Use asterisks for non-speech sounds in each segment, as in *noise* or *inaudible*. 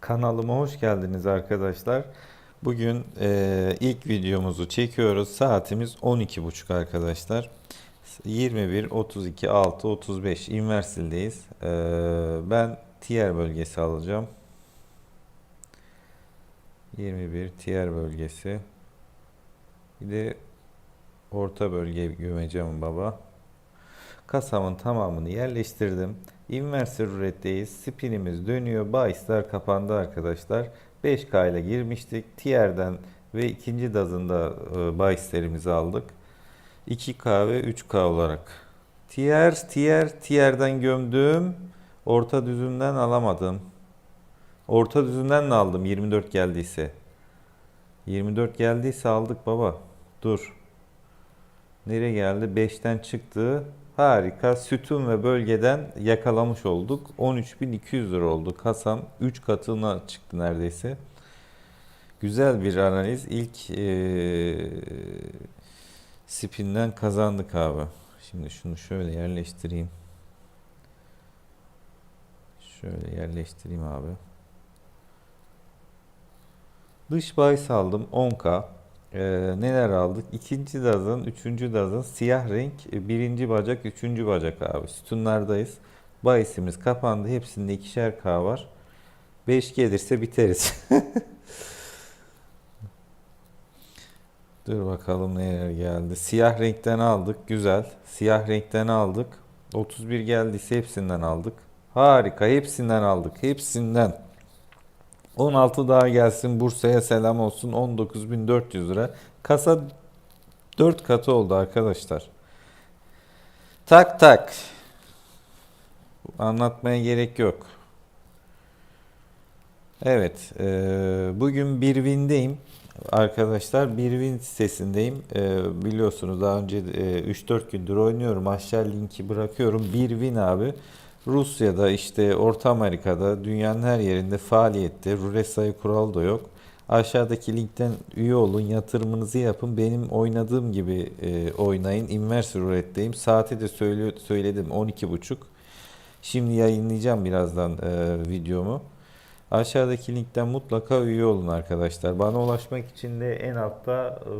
Kanalıma hoş geldiniz arkadaşlar. Bugün e, ilk videomuzu çekiyoruz. Saatimiz 12.30 arkadaşlar. 21, 32, 6, 35 Inversil'deyiz. E, ben tier bölgesi alacağım. 21 tier bölgesi. Bir de orta bölge gömeceğim baba. Kasamın tamamını yerleştirdim. Inverse ruletteyiz. Spinimiz dönüyor. Bahisler kapandı arkadaşlar. 5K ile girmiştik. Tier'den ve ikinci dazında e, bahislerimizi aldık. 2K ve 3K olarak. Tier, tier, tier'den gömdüm. Orta düzümden alamadım. Orta düzümden de aldım 24 geldiyse. 24 geldiyse aldık baba. Dur. Nereye geldi? 5'ten çıktı. Harika. Sütun ve bölgeden yakalamış olduk. 13.200 lira oldu. Kasam 3 katına çıktı neredeyse. Güzel bir analiz. İlk eee spinden kazandık abi. Şimdi şunu şöyle yerleştireyim. Şöyle yerleştireyim abi. Dış bahis aldım 10k. Ee, neler aldık? İkinci dazın, üçüncü dazın siyah renk, e, birinci bacak, üçüncü bacak abi. Sütunlardayız. Bahisimiz kapandı. Hepsinde ikişer K var. 5 gelirse biteriz. *laughs* Dur bakalım neler geldi. Siyah renkten aldık. Güzel. Siyah renkten aldık. 31 geldiyse hepsinden aldık. Harika. Hepsinden aldık. Hepsinden. 16 daha gelsin Bursa'ya selam olsun 19.400 lira. Kasa 4 katı oldu arkadaşlar. Tak tak. Anlatmaya gerek yok. Evet, e, bugün Birwin'deyim arkadaşlar. Birwin sitesindeyim. E, biliyorsunuz daha önce e, 3-4 gündür oynuyorum. Aşağı linki bırakıyorum. Birwin abi. Rusya'da işte Orta Amerika'da dünyanın her yerinde faaliyette. Rulet sayı kuralı da yok. Aşağıdaki linkten üye olun, yatırımınızı yapın. Benim oynadığım gibi e, oynayın. Inverse ruletteyim. Saati de söyle, söyledim 12.30. Şimdi yayınlayacağım birazdan e, videomu. Aşağıdaki linkten mutlaka üye olun arkadaşlar. Bana ulaşmak için de en altta e,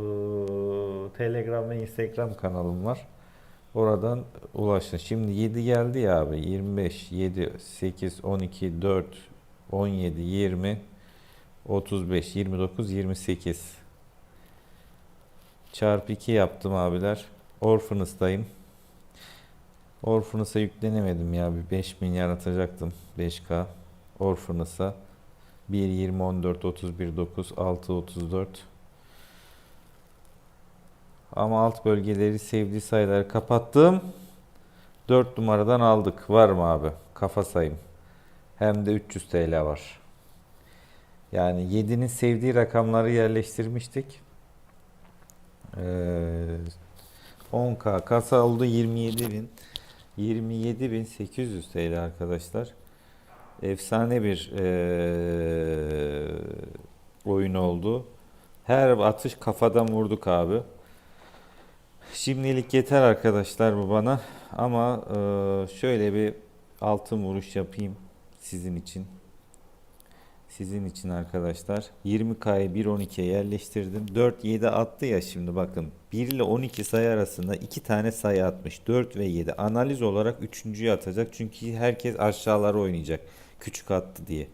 Telegram ve Instagram kanalım var. Oradan ulaşın. Şimdi 7 geldi ya abi. 25, 7, 8, 12, 4, 17, 20, 35, 29, 28. Çarpı 2 yaptım abiler. Orphanus'tayım. Orphanus'a yüklenemedim ya. Bir 5000 yaratacaktım. 5K. Orphanus'a. 1, 20, 14, 31, 9, 6, 34. Ama alt bölgeleri sevdiği sayıları kapattım. 4 numaradan aldık. Var mı abi? Kafa sayım. Hem de 300 TL var. Yani 7'nin sevdiği rakamları yerleştirmiştik. Ee, 10K kasa oldu 27 bin. 27.800 TL arkadaşlar. Efsane bir eee, oyun oldu. Her atış kafadan vurduk abi. Şimdilik yeter arkadaşlar bu bana. Ama eee, şöyle bir altın vuruş yapayım sizin için. Sizin için arkadaşlar. 20K'yı 1.12'ye yerleştirdim. 4-7 attı ya şimdi bakın. 1 ile 12 sayı arasında 2 tane sayı atmış. 4 ve 7. Analiz olarak 3.'yü atacak. Çünkü herkes aşağılara oynayacak. Küçük attı diye.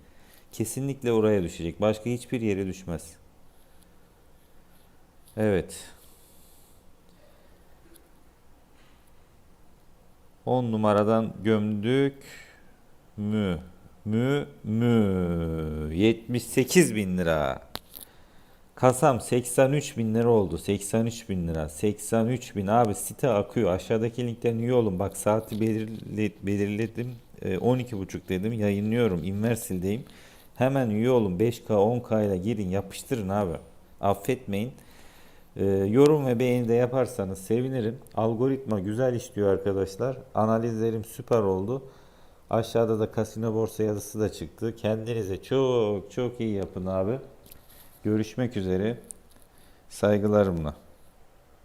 Kesinlikle oraya düşecek. Başka hiçbir yere düşmez. Evet. 10 numaradan gömdük. Mü. Mü mü. 78 bin lira. Kasam 83 bin lira oldu. 83 bin lira. 83 bin. Abi site akıyor. Aşağıdaki linkten üye olun bak saati belirle, belirledim. Ee, 12.30 dedim. Yayınlıyorum. Inversil'deyim. Hemen üye olun 5K 10K ile girin. Yapıştırın abi. Affetmeyin ee, yorum ve beğeni de yaparsanız sevinirim. Algoritma güzel işliyor arkadaşlar. Analizlerim süper oldu. Aşağıda da kasino borsa yazısı da çıktı. Kendinize çok çok iyi yapın abi. Görüşmek üzere. Saygılarımla.